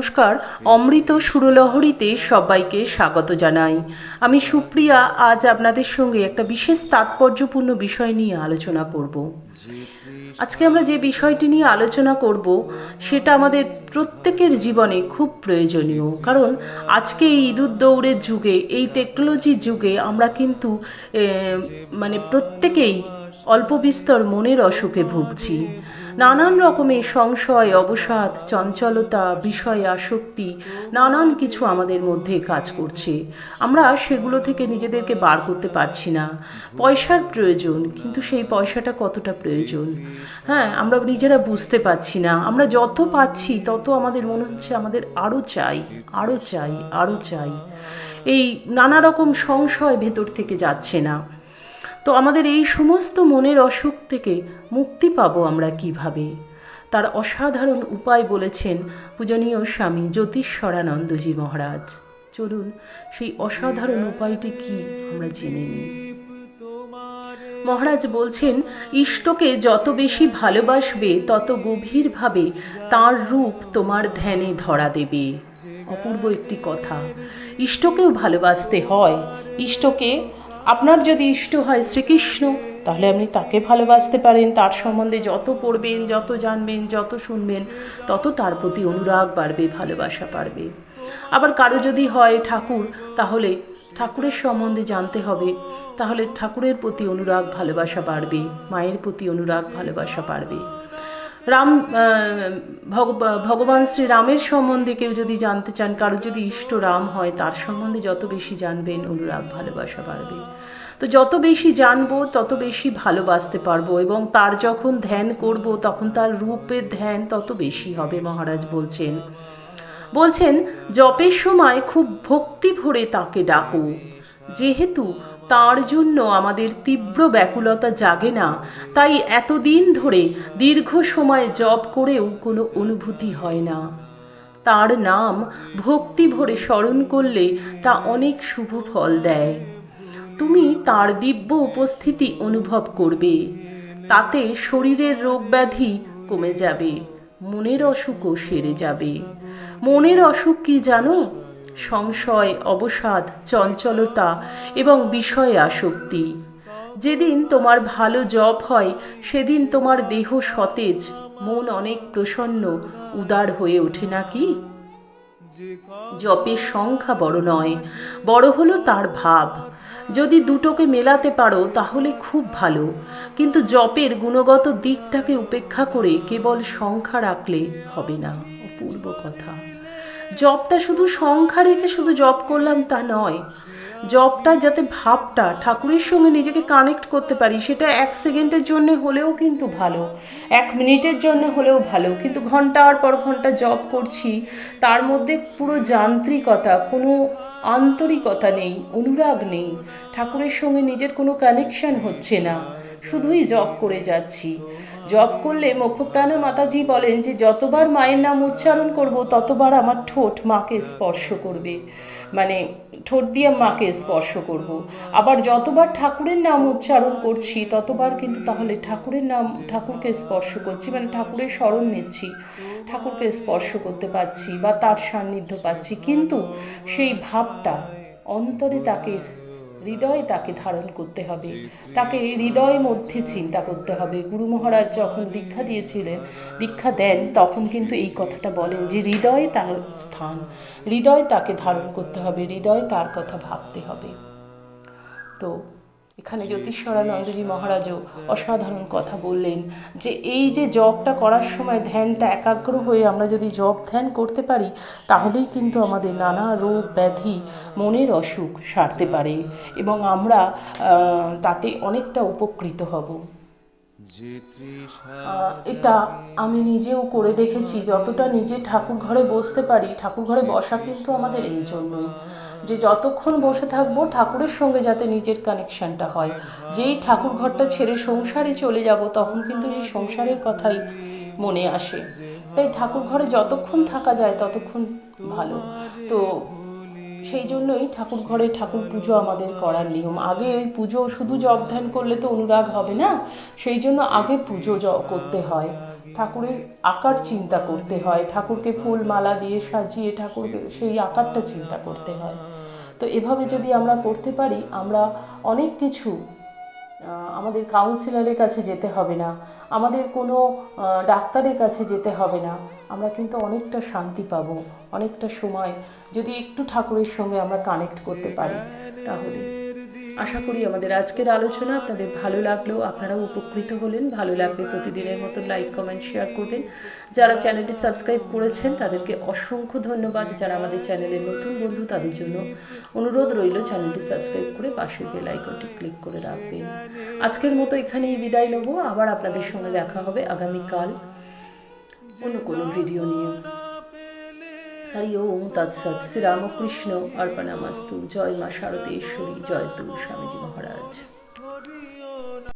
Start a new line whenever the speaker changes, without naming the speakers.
নমস্কার। অমৃত সুরলহরীতে সবাইকে স্বাগত জানাই। আমি সুপ্রিয়া, আজ আপনাদের সঙ্গে একটা বিশেষ তাৎপর্যপূর্ণ বিষয় নিয়ে আলোচনা করব। আজকে আমরা যে বিষয়টি নিয়ে আলোচনা করব, সেটা আমাদের প্রত্যেকের জীবনে খুব প্রয়োজনীয়। কারণ আজকে এই ইঁদুর দৌড়ের যুগে, এই টেকনোলজির যুগে আমরা কিন্তু মানে প্রত্যেকেই অল্প বিস্তর মনের অসুখে ভুগছি। নানান রকমের সংশয়, অবসাদ, চঞ্চলতা, বিষয়, আসক্তি, নানান কিছু আমাদের মধ্যে কাজ করছে। আমরা সেগুলো থেকে নিজেদেরকে বার করতে পারছি না। পয়সার প্রয়োজন, কিন্তু সেই পয়সাটা কতটা প্রয়োজন? হ্যাঁ আমরা নিজেরা বুঝতে পারছি না। আমরা যত পাচ্ছি, তত আমাদের মনে হচ্ছে আমাদের আরও চাই আরও চাই আরও চাই। এই নানা রকম সংশয় ভেতর থেকে যাচ্ছে না। তো আমাদের এই সমস্ত মনের অসুখ থেকে মুক্তি পাবো আমরা কীভাবে? তার অসাধারণ উপায় বলেছেন পূজনীয় স্বামী জ্যোতিষ্বরানন্দজি মহারাজ। চলুন, সেই অসাধারণ উপায়টি কি আমরা জেনে নিই। মহারাজ বলছেন, ইষ্টকে যত বেশি ভালোবাসবে, তত গভীরভাবে তার রূপ তোমার ধ্যানে ধরা দেবে। অপূর্ব একটি কথা। ইষ্টকেও ভালোবাসতে হয়। ইষ্টকে আপনার যদি ইষ্ট হয় শ্রীকৃষ্ণ, তাহলে আপনি তাকে ভালোবাসতে পারেন। তার সম্বন্ধে যত পড়বেন, যত জানবেন, যত শুনবেন, তত তার প্রতি অনুরাগ বাড়বে, ভালোবাসা বাড়বে। আবার কারও যদি হয় ঠাকুর, তাহলে ঠাকুরের সম্বন্ধে জানতে হবে, তাহলে ঠাকুরের প্রতি অনুরাগ, ভালোবাসা বাড়বে, মায়ের প্রতি অনুরাগ, ভালোবাসা বাড়বে। রাম ভগবান শ্রী রামের সম্বন্ধে কেউ যদি জানতে চান কারও যদি ইষ্ট রাম হয়, তার সম্বন্ধে যত বেশি জানবেন, অনুরাগ ভালোবাসা বাড়বে। তো যত বেশি জানব, তত বেশি ভালোবাসতে পারব এবং তার যখন ধ্যান করব, তখন তার রূপের ধ্যান তত বেশি হবে, মহারাজ বলছেন। বলছেন, জপের সময় খুব ভক্তি ভরে তাকে ডাকো। যেহেতু তার জন্য আমাদের তীব্র ব্যাকুলতা জাগে না। তাই এতদিন ধরে দীর্ঘ সময় জপ করেও কোনো অনুভূতি হয় না। তার নাম ভক্তি ভরে স্মরণ করলে তা অনেক শুভ ফল দেয়। তুমি তার দিব্য উপস্থিতি অনুভব করবে। তাতে শরীরের রোগ ব্যাধি কমে যাবে। মনের অসুখও সেরে যাবে। মনের অসুখ কি জানো? সংশয়, অবসাদ, চঞ্চলতা এবং বিষয়ে আসক্তি যেদিন তোমার ভালো জপ হয়, সেদিন তোমার দেহ সতেজ, মন অনেক প্রসন্ন, উদার হয়ে ওঠে নাকি জপের সংখ্যা বড় নয়, বড় হলো তার ভাব। যদি দুটোকে মেলাতে পারো, তাহলে খুব ভালো। কিন্তু জপের গুণগত দিকটাকে উপেক্ষা করে কেবল সংখ্যা রাখলে হবে না। অপূর্ব কথা। জপটা শুধু সংখ্যা রেখে শুধু জব করলাম তা নয়। জবটা যাতে ভাবটা ঠাকুরের সঙ্গে নিজেকে কানেক্ট করতে পারি, সেটা এক সেকেন্ডের জন্য হলেও কিন্তু ভালো। এক মিনিটের জন্য হলেও ভালো। কিন্তু ঘণ্টার পর ঘণ্টা জব করছি, তার মধ্যে পুরো যান্ত্রিকতা, কোনো আন্তরিকতা নেই, অনুরাগ নেই। ঠাকুরের সঙ্গে নিজের কোনো কানেকশন হচ্ছে না। শুধুই জব করে যাচ্ছি। জব করলে মুখপ্রাণা মাতাজি বলেন যে, যতবার মায়ের নাম উচ্চারণ করব, ততবার আমার ঠোঁট মাকে স্পর্শ করবে। মানে ঠোঁট দিয়ে মাকে স্পর্শ করব। আবার যতবার ঠাকুরের নাম উচ্চারণ করছি, ততবার কিন্তু তাহলে ঠাকুরের নাম, ঠাকুরকে স্পর্শ করছি মানে ঠাকুরের স্মরণ নিচ্ছি, ঠাকুরকে স্পর্শ করতে পারছি বা তার সান্নিধ্য পাচ্ছি। কিন্তু সেই ভাবটা অন্তরে তাকে হৃদয়ে তাকে ধারণ করতে হবে। তাকে হৃদয় মধ্যে চিন্তা করতে হবে। গুরু মহারাজ যখন দীক্ষা দিয়েছিলেন দীক্ষা দেন তখন কিন্তু এই কথাটা বলেন যে হৃদয় তার স্থান। হৃদয় তাকে ধারণ করতে হবে। হৃদয় তার কথা ভাবতে হবে। তো এখানে জ্যোতিষ্বরানন্দজি মহারাজও অসাধারণ কথা বললেন যে এই যে জবটা করার সময় ধ্যানটা একাগ্র হয়ে আমরা যদি জব ধ্যান করতে পারি তাহলেই কিন্তু আমাদের নানা রোগ ব্যাধি মনের অসুখ সারতে পারে এবং আমরা তাতে অনেকটা উপকৃত হব। এটা আমি নিজেও করে দেখেছি যতটা নিজে ঠাকুর ঘরে বসতে পারি ঠাকুর ঘরে বসা কিন্তু আমাদের এই জন্যই। যে যতক্ষণ বসে থাকব, ঠাকুরের সঙ্গে যাতে নিজের কানেকশনটা হয়। যেই ঠাকুর ঘরটা ছেড়ে সংসারে চলে যাব, তখন কিন্তু এই সংসারের কথাই মনে আসে। তাই ঠাকুর ঘরে যতক্ষণ থাকা যায়, ততক্ষণ ভালো। তো সেই জন্যই ঠাকুর ঘরে ঠাকুর পুজো আমাদের করার নিয়ম। আগে এই পুজো শুধু জপ ধ্যান করলে তো অনুরাগ হবে না? সেই জন্য আগে পুজো করতে হয়। ঠাকুরের আকার চিন্তা করতে হয়। ঠাকুরকে ফুল মালা দিয়ে সাজিয়ে ঠাকুরকে সেই আকারটা চিন্তা করতে হয়। তো এভাবে যদি আমরা করতে পারি, আমরা অনেক কিছু আমাদের কাউন্সিলারের কাছে যেতে হবে না, আমাদের কোনো ডাক্তারের কাছে যেতে হবে না, আমরা কিন্তু অনেকটা শান্তি পাব, অনেকটা সময় যদি একটু ঠাকুরের সঙ্গে আমরা কানেক্ট করতে পারি, তাহলে। আশা করি আমাদের আজকের আলোচনা আপনাদের ভালো লাগল। আপনারাও উপকৃত হলেন। ভালো লাগলে প্রতিদিনের মতো লাইক, কমেন্ট, শেয়ার করবেন। যারা চ্যানেলটি সাবস্ক্রাইব করেছেন, তাদেরকে অসংখ্য ধন্যবাদ। যারা আমাদের চ্যানেলের নতুন বন্ধু, তাদের জন্য অনুরোধ রইল চ্যানেলটি সাবস্ক্রাইব করে পাশের বেল আইকনটি ক্লিক করে রাখবেন। আজকের মতো এখানেই বিদায় নেব। আবার আপনাদের সঙ্গে দেখা হবে আগামীকাল অন্য কোনো ভিডিও নিয়ে। হরি ওম তৎসৎ শ্রীরামকৃষ্ণ। অর্পণামাস্তু জয় মা শারদেশ্বরী জয় তু স্বামীজি মহারাজ।